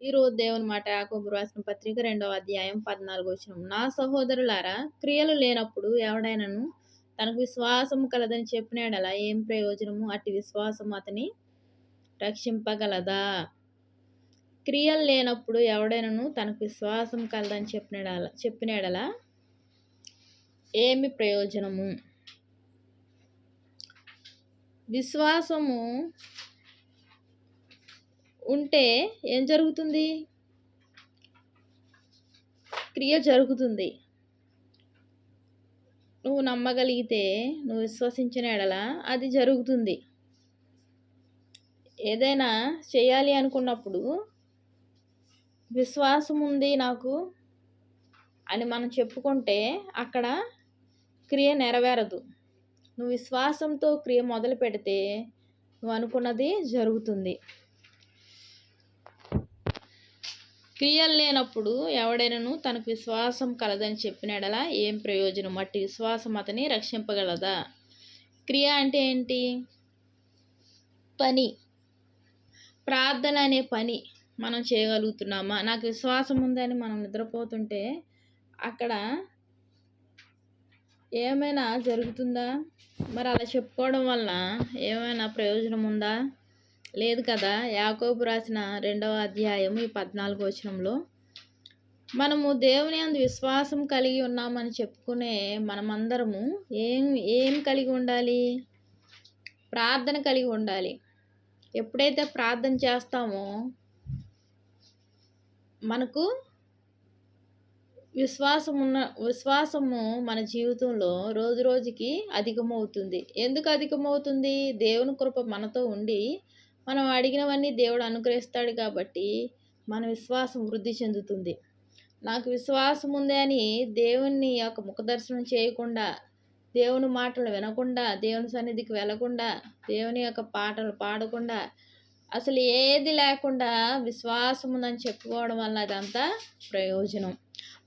ఈరోజు దేవుని మాట యాకోబు రాసిన పత్రిక రెండవ అధ్యాయం పద్నాలుగు వచ్చిన నా సహోదరులారా క్రియలు లేనప్పుడు ఎవడైనాను తనకు విశ్వాసం కలదని చెప్పినాడలా? ఏం ప్రయోజనము? అట్టి విశ్వాసం అతని రక్షింపగలదా? క్రియలు లేనప్పుడు ఎవడైనాను తనకు విశ్వాసం కలదని చెప్పినాడలా చెప్పినాడలా? ఏమి ప్రయోజనము? విశ్వాసము ఉంటే ఏం జరుగుతుంది? క్రియ జరుగుతుంది. నువ్వు నమ్మగలిగితే నువ్వు విశ్వసించిన ఎడల అది జరుగుతుంది. ఏదైనా చేయాలి అనుకున్నప్పుడు విశ్వాసం ఉంది నాకు అని మనం చెప్పుకుంటే అక్కడ క్రియ నెరవేరదు. నువ్వు విశ్వాసంతో క్రియ మొదలు పెడితే నువ్వు అనుకున్నది జరుగుతుంది. క్రియలు లేనప్పుడు ఎవడైనను తనకు విశ్వాసం కలదని చెప్పినాడలా ఏం ప్రయోజనం? అట్టి విశ్వాసం అతని రక్షింపగలదా? క్రియ అంటే ఏంటి? పని. ప్రార్థన అనే పని మనం చేయగలుగుతున్నామా? నాకు విశ్వాసం ఉందని మనం నిద్రపోతుంటే అక్కడ ఏమైనా జరుగుతుందా? మరి అలా చెప్పుకోవడం వలన ఏమైనా ప్రయోజనం ఉందా? లేదు కదా? యాకోబు రాసిన రెండవ అధ్యాయం ఈ పద్నాలుగు వచనంలో. మనము దేవుని అందు విశ్వాసం కలిగి ఉన్నామని చెప్పుకునే మనమందరము ఏం ఏం కలిగి ఉండాలి? ప్రార్థన కలిగి ఉండాలి. ఎప్పుడైతే ప్రార్థన చేస్తామో మనకు విశ్వాసం ఉన్న విశ్వాసము మన జీవితంలో రోజు రోజుకి అధికమవుతుంది. ఎందుకు అధికమవుతుంది? దేవుని కృప మనతో ఉండి మనం అడిగినవన్నీ దేవుడు అనుగ్రహిస్తాడు కాబట్టి మన విశ్వాసం వృద్ధి చెందుతుంది. నాకు విశ్వాసం ఉంది అని దేవుణ్ణి యొక్క ముఖదర్శనం చేయకుండా దేవుని మాటలు వినకుండా దేవుని సన్నిధికి వెళ్ళకుండా దేవుని యొక్క పాటలు పాడకుండా అసలు ఏది లేకుండా విశ్వాసం ఉందని చెప్పుకోవడం వల్ల అదంతా ప్రయోజనం.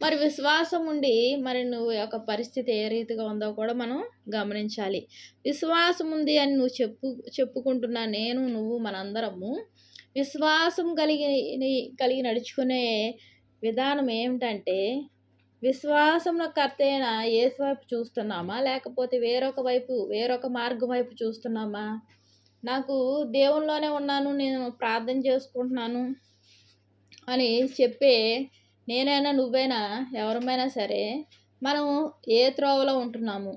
మరి విశ్వాసం ఉండి మరి నువ్వు యొక్క పరిస్థితి ఏ రీతిగా ఉందో కూడా మనం గమనించాలి. విశ్వాసం ఉంది అని నువ్వు చెప్పు చెప్పుకుంటున్నా నేను నువ్వు మనందరము విశ్వాసం కలిగి కలిగి నడుచుకునే విధానం ఏమిటంటే విశ్వాసంలో కర్త అయిన ఏసు వైపు చూస్తున్నామా? లేకపోతే వేరొక వైపు వేరొక మార్గం వైపు చూస్తున్నామా? నాకు దేవుల్లోనే ఉన్నాను నేను ప్రార్థన చేసుకుంటున్నాను అని చెప్పే నేనైనా నువ్వైనా ఎవరమైనా సరే మనం ఏ త్రోవలో ఉంటున్నాము?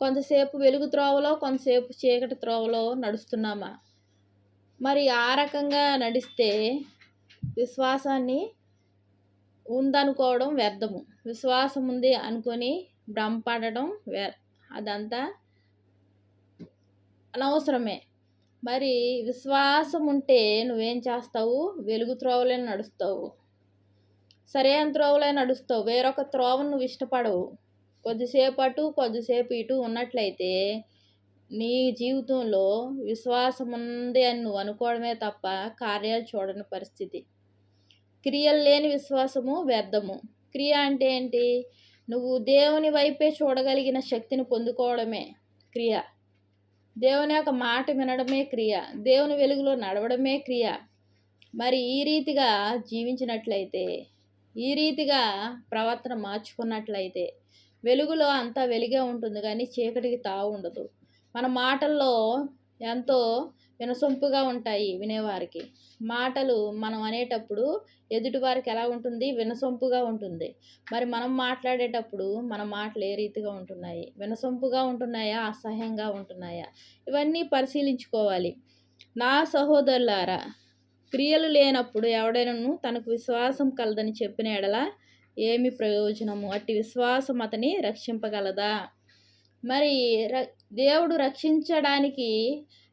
కొంతసేపు వెలుగు త్రోవలో కొంతసేపు చీకటి త్రోవలో నడుస్తున్నామా? మరి ఆ రకంగా నడిస్తే విశ్వాసాన్ని ఉందనుకోవడం వ్యర్థము. విశ్వాసం ఉంది అనుకొని భ్రమపడడం వ్యర్ అదంతా అనవసరమే. మరి విశ్వాసం ఉంటే నువ్వేం చేస్తావు? వెలుగు త్రోవలే నడుస్తావు. సరైన త్రోవలే నడుస్తావు. వేరొక త్రోవను నువ్వు ఇష్టపడవు. కొద్దిసేపు అటు కొద్దిసేపు ఇటు ఉన్నట్లయితే నీ జీవితంలో విశ్వాసం ఉంది అని నువ్వు అనుకోవడమే తప్ప కార్యాలు చూడని పరిస్థితి. క్రియలు లేని విశ్వాసము వ్యర్థము. క్రియ అంటే ఏంటి? నువ్వు దేవుని వైపే చూడగలిగిన శక్తిని పొందుకోవడమే క్రియ. దేవుని యొక్క మాట వినడమే క్రియ దేవుని వెలుగులో నడవడమే క్రియ. మరి ఈ రీతిగా జీవించినట్లయితే ఈ రీతిగా ప్రవర్తన మార్చుకున్నట్లయితే వెలుగులో అంతా వెలిగే ఉంటుంది కానీ చీకటికి తావు ఉండదు. మన మాటల్లో ఎంతో వినసొంపుగా ఉంటాయి వినేవారికి. మాటలు మనం అనేటప్పుడు ఎదుటివారికి ఎలా ఉంటుంది? వినసొంపుగా ఉంటుంది. మరి మనం మాట్లాడేటప్పుడు మన మాటలు ఏ రీతిగా ఉంటున్నాయి? వినసొంపుగా ఉంటున్నాయా? అసహ్యంగా ఉంటున్నాయా? ఇవన్నీ పరిశీలించుకోవాలి. నా సహోదరులారా క్రియలు లేనప్పుడు ఎవడైనాను తనకు విశ్వాసం కలదని చెప్పిన ఎడల ఏమి ప్రయోజనము? అట్టి విశ్వాసం అతని రక్షింపగలదా? మరి దేవుడు రక్షించడానికి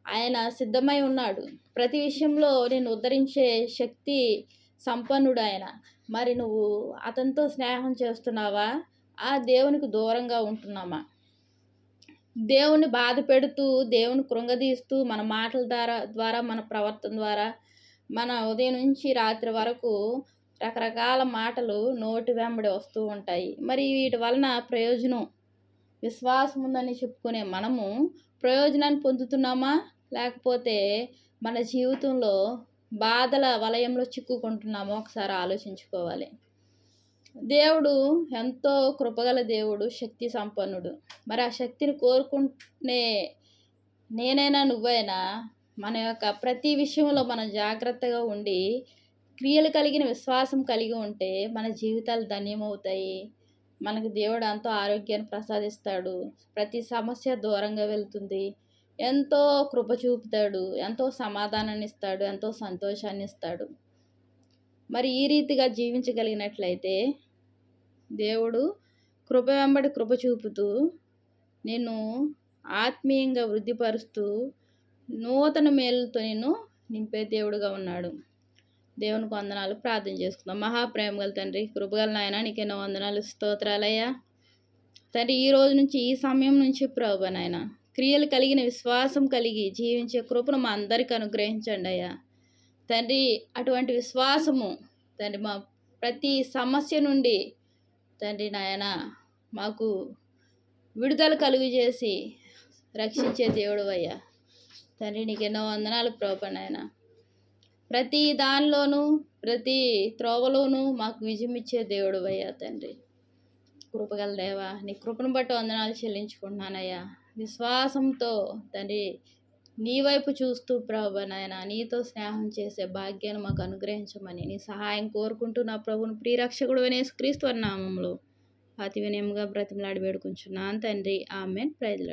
ఆయన సిద్ధమై ఉన్నాడు. ప్రతి విషయంలో నేను ఉద్ధరించే శక్తి సంపన్నుడు ఆయన మరి నువ్వు అతనితో స్నేహం చేస్తున్నావా? ఆ దేవునికి దూరంగా ఉంటున్నామా? దేవుని బాధ పెడుతూ దేవుని కృంగదీస్తూ మన మాటల ద్వారా ద్వారా మన ప్రవర్తన ద్వారా మన ఉదయం నుంచి రాత్రి వరకు రకరకాల మాటలు నోటి వెంబడి వస్తూ ఉంటాయి. మరి వీటి వలన ప్రయోజనం విశ్వాసం ఉందని చెప్పుకునే మనము ప్రయోజనాన్ని పొందుతున్నామా? లేకపోతే మన జీవితంలో బాధల వలయంలో చిక్కుకుంటున్నామో ఒకసారి ఆలోచించుకోవాలి. దేవుడు ఎంతో కృపగల దేవుడు శక్తి సంపన్నుడు. మరి ఆ శక్తిని కోరుకుంటే నేనైనా నువ్వైనా మన యొక్క ప్రతి విషయంలో మనం జాగ్రత్తగా ఉండి క్రియలు కలిగిన విశ్వాసం కలిగి ఉంటే మన జీవితాలు ధన్యమవుతాయి. మనకు దేవుడు ఎంతో ఆరోగ్యాన్ని ప్రసాదిస్తాడు. ప్రతి సమస్య దూరంగా వెళ్తుంది. ఎంతో కృప చూపుతాడు ఎంతో సమాధానాన్ని ఇస్తాడు ఎంతో సంతోషాన్ని ఇస్తాడు మరి ఈ రీతిగా జీవించగలిగినట్లయితే దేవుడు కృప వెంబడి కృప చూపుతూ నేను ఆత్మీయంగా వృద్ధిపరుస్తూ నూతన మేలుతో నేను నింపే దేవుడుగా ఉన్నాడు. దేవునికి వందనాలు ప్రార్థన చేసుకుందాం. మహాప్రేమ గల తండ్రి కృపగల నాయన నీకెన్నో వందనాలు స్తోత్రాలయ్యా. తండ్రి ఈ రోజు నుంచి ఈ సమయం నుంచి ప్రభు నాయన క్రియలు కలిగిన విశ్వాసం కలిగి జీవించే కృపను మా అందరికి అనుగ్రహించండి అయ్యా. తండ్రి అటువంటి విశ్వాసము తండ్రి మా ప్రతి సమస్య నుండి తండ్రి నాయన మాకు విడుదల కలుగు చేసి రక్షించే దేవుడు అయ్యా. తండ్రి నీకు ఎన్నో వందనాలు ప్రభు నాయన. ప్రతి దానిలోనూ ప్రతి త్రోవలోనూ మాకు విజయం ఇచ్చే దేవుడు అయ్యా తండ్రి. కృపగల దేవా నీ కృపను బట్టి వందనాలు చెల్లించుకుంటున్నానయ్యా. విశ్వాసంతో తండ్రి నీ వైపు చూస్తూ ప్రభు నాయన నీతో స్నేహం చేసే భాగ్యాన్ని మాకు అనుగ్రహించమని నీ సహాయం కోరుకుంటూ నా ప్రభుని ప్రియరక్షకుడు అనే క్రీస్తు నామంలో అతి వినయముగా బ్రతిమలాడి వేడుకుంటున్నాను. తండ్రి ఆమెన్. ప్రైజ్లాడు